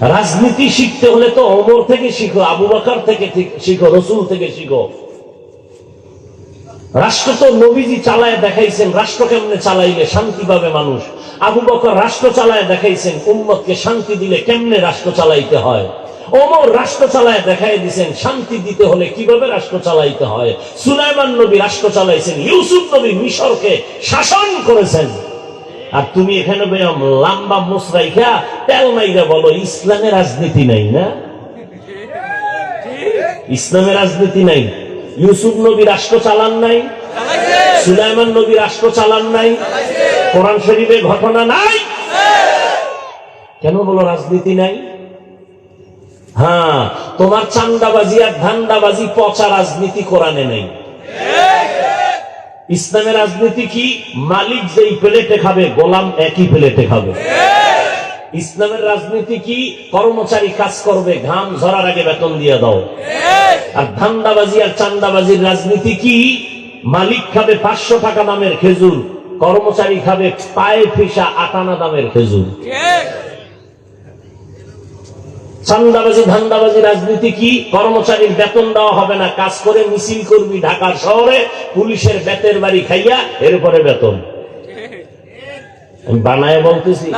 রাজনীতি শিখতে হলে তো অমর থেকে শিখো, আবু বাকার থেকে শিখো, রসুল থেকে শিখো। রাষ্ট্র তো নবীজি চালায় দেখাইছেন, রাষ্ট্র কেমনে চালাইলে শান্তি পাবে মানুষ। আবু বকর রাষ্ট্র চালায় দেখাইছেন, উম্মতকে শান্তি দিলে কেমনে রাষ্ট্র চালাইতে হয়? ওমর রাষ্ট্র চালায় দেখাই দিছেন, শান্তি দিতে হলে কীভাবে রাষ্ট্র চালাইতে হয়? সুলাইমান নবী রাষ্ট্র চালাইছেন, ইউসুফ নবী মিশরকে শাসন করেছেন। আর তুমি এখানে লাম্বা মুসরাইখা তেল মাইরা বলো, ইসলামের রাজনীতি নাই না? ইসলামের রাজনীতি নাই। ইউসুফ নবী রাষ্ট্র চালান নাই। সুলাইমান নবী রাষ্ট্র চালান নাই। কোরআন শরীফে ঘটনা নাই। কেন বলো রাজনীতি নাই? হ্যাঁ তোমার চান্দাবাজি আর ধান্দাবাজি পচা রাজনীতি কোরআনে নেই। ইসলামের রাজনীতি কি? মালিক যেই প্লেটে খাবে, গোলাম একই প্লেটে খাবে। ইসলামের রাজনীতি কি? কর্মচারী কাজ করবে, ঘাম ঝরার আগে বেতন দিয়ে দাও। আর ধান্দাবাজি আর চান্দাবাজির রাজনীতি কি? মালিক খাবে পাঁচশো টাকা দামের খেজুর, কর্মচারী খাবে পায়ে ফিসা আটানা দামের খেজুর। চান্দাবাজি ধান্দাবাজি রাজনীতি কি? কর্মচারীর বেতন দেওয়া হবে না। কাজ করে মিছিল করবি ঢাকার শহরে পুলিশের বেতের বাড়ি খাইয়া এরপরে বেতন। আমি বানায় বলতেছি।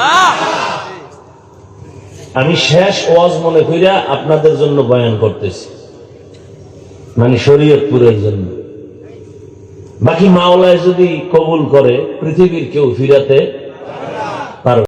আমি শেষ ওয়াজ মনে কইরা আপনাদের জন্য বয়ান করতেছি। মানে শরীয়তপুরের জন্য। বাকি মাওলায় যদি কবুল করে পৃথিবীর কেউ ফিরাতে পারবে